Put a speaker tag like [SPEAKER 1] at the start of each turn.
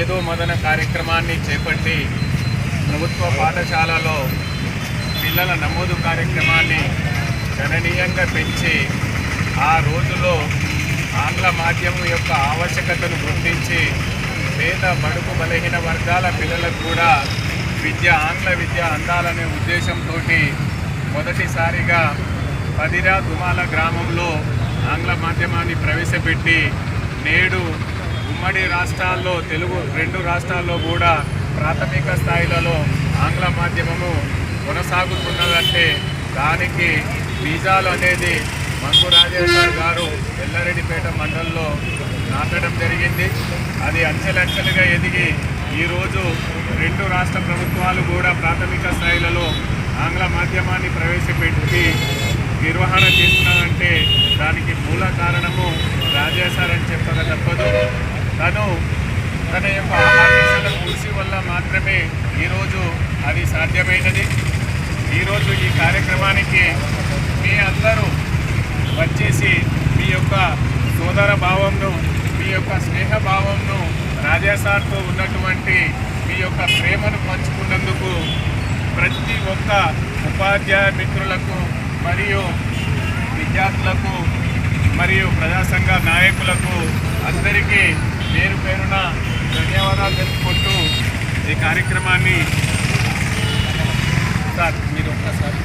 [SPEAKER 1] మేధో మదన కార్యక్రమాన్ని చేపట్టి ప్రభుత్వ పాఠశాలలో పిల్లల నమోదు కార్యక్రమాన్ని గణనీయంగా పెంచి ఆ రోజులో ఆంగ్ల మాధ్యమం యొక్క ఆవశ్యకతను గుర్తించి పేద బడుగు బలహీన వర్గాల పిల్లలకు కూడా విద్య ఆంగ్ల విద్య అందాలనే ఉద్దేశంతో మొదటిసారిగా పదిరా దుమాల గ్రామంలో ఆంగ్ల మాధ్యమాన్ని ప్రవేశపెట్టి నేడు ఉమ్మడి రాష్ట్రాల్లో తెలుగు రెండు రాష్ట్రాల్లో కూడా ప్రాథమిక స్థాయిలలో ఆంగ్ల మాధ్యమము కొనసాగుతున్నదంటే దానికి బీజాలు అనేది మంకు రాజేశ్వర్ గారు ఎల్లారెడ్డిపేట మండలంలో నాటడం జరిగింది. అది అంచెలంచెలుగా ఎదిగి ఈరోజు రెండు రాష్ట్ర ప్రభుత్వాలు కూడా ప్రాథమిక స్థాయిలలో ఆంగ్ల మాధ్యమాన్ని ప్రవేశపెట్టి నిర్వహణ చేస్తున్నారంటే దానికి మూల కారణము రాజేశారని అని చెప్పక తప్పదు. తను తన యొక్క ఆహార కృషి వల్ల మాత్రమే ఈరోజు అది సాధ్యమైనది. ఈరోజు ఈ కార్యక్రమానికి మీ అందరూ వచ్చేసి మీ యొక్క సోదర భావంను మీ యొక్క స్నేహ భావంను రాజాసార్తో ఉన్నటువంటి మీ యొక్క ప్రేమను పంచుకున్నందుకు ప్రతి ఒక్క ఉపాధ్యాయ మిత్రులకు మరియు విద్యార్థులకు మరియు ప్రజాసంఘ నాయకులకు అందరికీ పేరు పేరున ధన్యవాదాలు తెలుసుకుంటూ ఈ కార్యక్రమాన్ని సార్ మీరు ఒక్కసారి